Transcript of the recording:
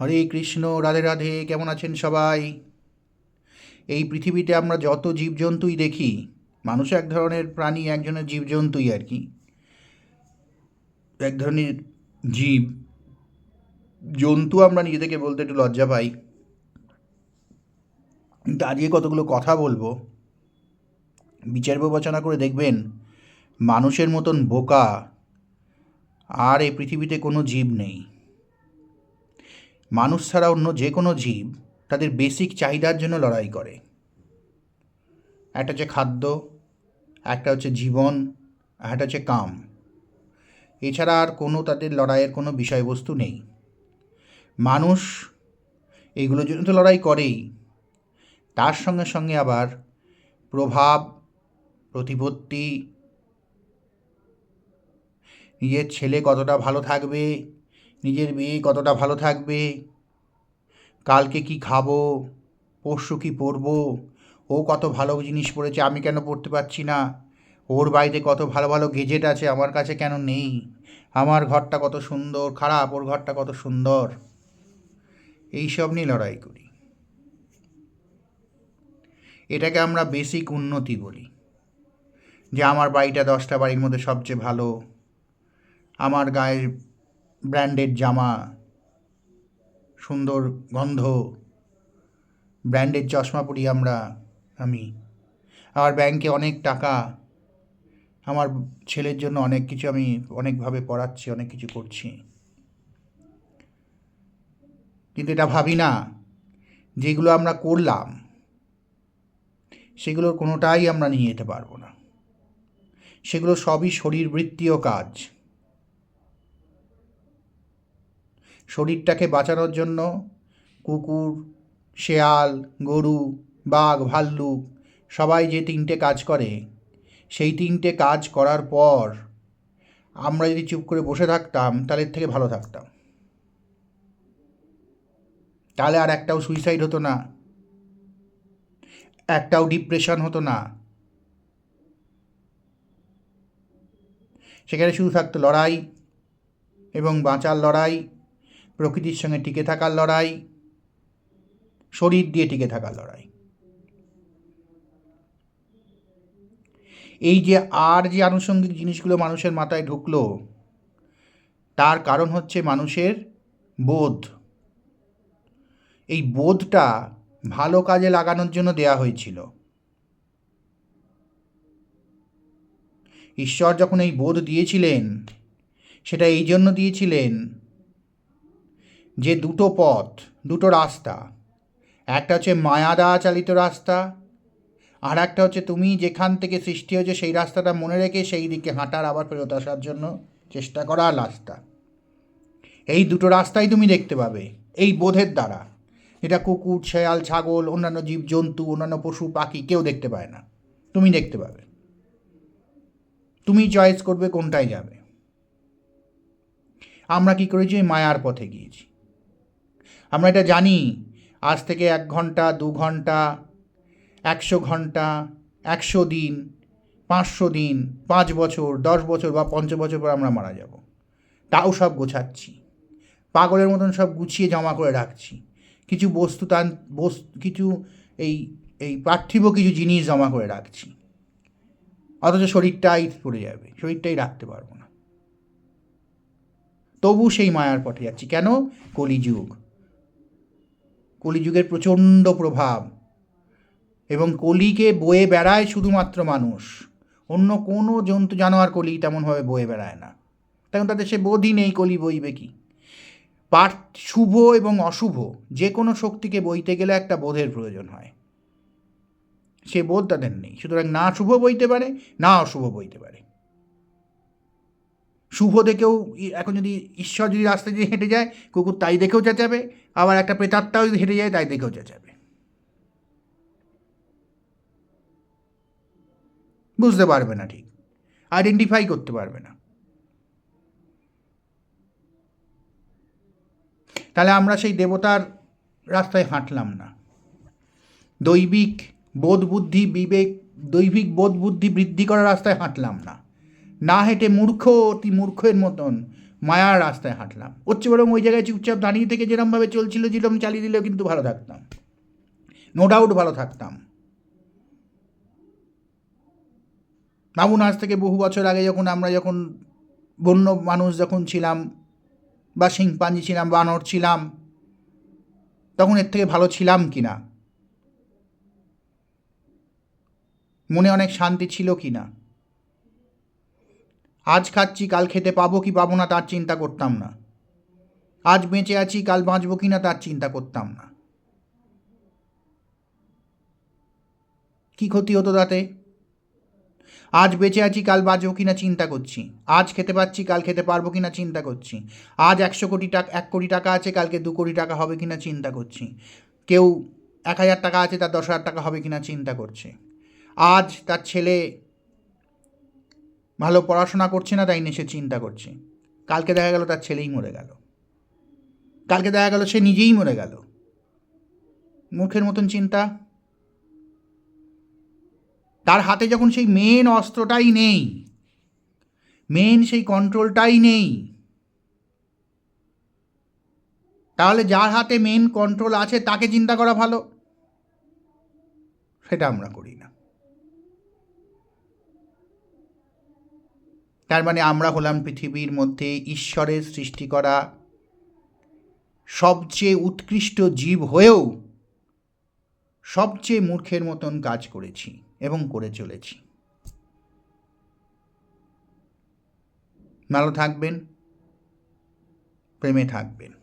হরে কৃষ্ণ, রাধে রাধে, কেমন আছেন সবাই? এই পৃথিবীতে আমরা যত জীবজন্তুই দেখি, মানুষ এক ধরনের প্রাণী, একজনের জীবজন্তুই আর কি। এক ধরনের জীব, জন্তু আমরা নিজেদেরকে বলতে একটু লজ্জা পাই। কিন্তু আজকে কতগুলো কথা বলব বিচার বিবেচনা করে দেখবেন, মানুষের মতন বোকা আর এই পৃথিবীতে কোনো জীব নেই। মানুষ ছাড়া অন্য যে কোনো জীব তাদের বেসিক চাহিদার জন্য লড়াই করে। একটা হচ্ছে খাদ্য, একটা হচ্ছে জীবন, আর একটা হচ্ছে কাম। এছাড়া আর কোনো তাদের লড়াইয়ের কোনো বিষয়বস্তু নেই। মানুষ এইগুলোর জন্য তো লড়াই করেই। তার সঙ্গে সঙ্গে আবার প্রভাব, প্রতিপত্তি, নিজের ছেলে কতটা ভালো থাকবে নিজের মেয়ে কতটা ভালো থাকবে? কালকে কি খাব? পরশু কি পরবো? ও কত ভালো জিনিস পড়েছে, আমি কেন পড়তে পারছি না? ওর বাড়িতে কত ভালো ভালো গেজেট আছে, আমার কাছে কেন নেই? আমার ঘরটা কত সুন্দর, খারাপ, ওর ঘরটা কত সুন্দর? এই সব নিয়ে লড়াই করি। এটাকে আমরা বেসিক উন্নতি বলি। যে আমার বাড়িটা দশটা বাড়ির মধ্যে সবচেয়ে ভালো, আমার গায়ের ব্র্যান্ডেড জামা, সুন্দর গন্ধ, ব্র্যান্ডেড চশমা পরি আমরা, আমি। আমার ব্যাংকে অনেক টাকা, আমার ছেলের জন্য অনেক কিছু আমি অনেকভাবে পড়াচ্ছি, অনেক কিছু করছি। কিন্তু এটা ভাবি না, যেগুলো আমরা করলাম, সেগুলোর কোনোটাই আমরা নিয়ে যেতে পারব না। সেগুলো সবই শরীরবৃত্তীয় কাজ। শরীরটাকে বাঁচানোর জন্য কুকুর, শেয়াল, গরু, বাঘ, ভাল্লুক, সবাই যে তিনটে কাজ করে, সেই তিনটে কাজ করার পর আমরা যদি চুপ করে বসে থাকতাম, তাহলে থেকে ভালো থাকতাম। তাহলে আর একটাও সুইসাইড হতো না, একটাও ডিপ্রেশন হতো না। সেখানে শুধু থাকতো লড়াই এবং বাঁচার লড়াই প্রকৃতির সঙ্গে টিকে থাকার লড়াই, শরীর দিয়ে টিকে থাকার লড়াই। এই যে আর যে আনুষঙ্গিক জিনিসগুলো মানুষের মাথায় ঢুকলো, তার কারণ হচ্ছে মানুষের বোধ। এই বোধটা ভালো কাজে লাগানোর জন্য দেয়া হয়েছিল। ঈশ্বর যখন এই বোধ দিয়েছিলেন, সেটা এই জন্য দিয়েছিলেন যে দুটো পথ, দুটো রাস্তা। একটা হচ্ছে মায়া দ্বারা চালিত রাস্তা, আর একটা হচ্ছে তুমি যেখান থেকে সৃষ্টি হয়েছে সেই রাস্তাটা মনে রেখে সেই দিকে হাঁটার, আবার ফেরত আসার জন্য চেষ্টা করার রাস্তা। এই দুটো রাস্তাই তুমি দেখতে পাবে, এই বোধের দ্বারা। এটা কুকুর, শেয়াল, ছাগল, অন্যান্য জীবজন্তু অন্যান্য পশু, পাখি কেউ দেখতে পায় না। তুমি দেখতে পাবে। তুমি চয়েস করবে কোনটায় যাবে। আমরা কি করেছি? মায়ার পথে গিয়েছি। আমরা এটা জানি। আজ থেকে এক ঘণ্টা, দু ঘণ্টা, একশো ঘণ্টা, একশো দিন, পাঁচশো দিন, পাঁচ বছর, দশ বছর বা পঞ্চ বছর পর আমরা মারা যাব। তাও সব গোছাচ্ছি। পাগলের মতন সব গুছিয়ে জমা করে রাখছি। কিছু বস্তু তান বস্তু কিছু এই এই পার্থিব কিছু জিনিস জমা করে রাখছি। অথচ শরীরটাই পড়ে যাবে। শরীরটাই রাখতে পারব না। তবু সেই মায়ার পথে যাচ্ছি। কেন? কলিযুগ। কলিযুগের প্রচণ্ড প্রভাব এবং কলিকে বয়ে বেড়ায় শুধুমাত্র মানুষ। অন্য কোনো জন্তু জানোয়ার কলি তেমনভাবে বয়ে বেড়ায় না। তখন তাদের সে বোধই নেই কলি বইবে কি। পার শুভ এবং অশুভ যে কোনো শক্তিকে বইতে গেলে একটা বোধের প্রয়োজন হয়। সে বোধ তাদের নেই। সুতরাং না শুভ বইতে পারে, না অশুভ বইতে পারে। শুভ দেখেও এখন যদি ঈশ্বর যদি রাস্তায় দিয়ে হেঁটে যায়, কুকুর তাই দেখেও চেঁচাবে, আবার একটা প্রেতাত্মাও যদি হেঁটে যায়, তাই দেখেও চেঁচাবে। বুঝতে পারবে না ঠিক। আইডেন্টিফাই করতে পারবে না। তাহলে আমরা সেই দেবতার রাস্তায় হাঁটলাম না। দৈবিক বোধ বুদ্ধি বিবেক, দৈবিক বোধ বুদ্ধি বৃদ্ধি করার রাস্তায় হাঁটলাম না। না হেঁটে মূর্খ অতি মূর্খের মতন মায়ার রাস্তায় হাঁটলাম। হচ্ছে বরং ওই জায়গায় চুপচাপ দাঁড়িয়ে থেকে যেরমভাবে চলছিল যেরকম চালিয়ে দিলেও কিন্তু ভালো থাকতাম। নো ডাউট ভালো থাকতাম। ভাবুন আজ থেকে বহু বছর আগে যখন আমরা যখন বন্য মানুষ যখন ছিলাম বা শিংপাঞ্জি ছিলাম বানর ছিলাম, তখন এর থেকে ভালো ছিলাম কি না? মনে অনেক শান্তি ছিল কি না? আজ খাচ্ছি, কাল খেতে পাবো কি পাবো না তার চিন্তা করতাম না। আজ বেঁচে আছি, কাল বাঁচবো কি না তার চিন্তা করতাম না। কি ক্ষতি হতো তাতে? আজ বেঁচে আছি, কাল বাঁচবো কিনা চিন্তা করছি। আজ খেতে পাচ্ছি, কাল খেতে পারব কি না চিন্তা করছি। আজ একশো কোটি টাকা, এক কোটি টাকা আছে, কালকে দু কোটি টাকা হবে কিনা চিন্তা করছি। কেউ এক হাজার টাকা আছে, তার দশ হাজার টাকা হবে কিনা চিন্তা করছে। আজ তার ছেলে ভালো পড়াশোনা করছে না, তাই নিয়ে সে চিন্তা করছে। কালকে দেখা গেল তার ছেলেই মরে গেল। কালকে দেখা গেল সে নিজেই মরে গেল। মুখের মতন চিন্তা। তার হাতে যখন সেই মেন অস্ত্রটাই নেই মেন সেই কন্ট্রোলটাই নেই, তাহলে যার হাতে মেন কন্ট্রোল আছে, তাকে চিন্তা করা ভালো? সেটা আমরা করি না। তার মানে আমরা হলাম পৃথিবীর মধ্যে ঈশ্বরের সৃষ্টি করা সবচেয়ে উৎকৃষ্ট জীব হয়েও সবচেয়ে মূর্খের মতন কাজ করেছি এবং করে চলেছি। ভালো থাকবেন, প্রেমে থাকবেন।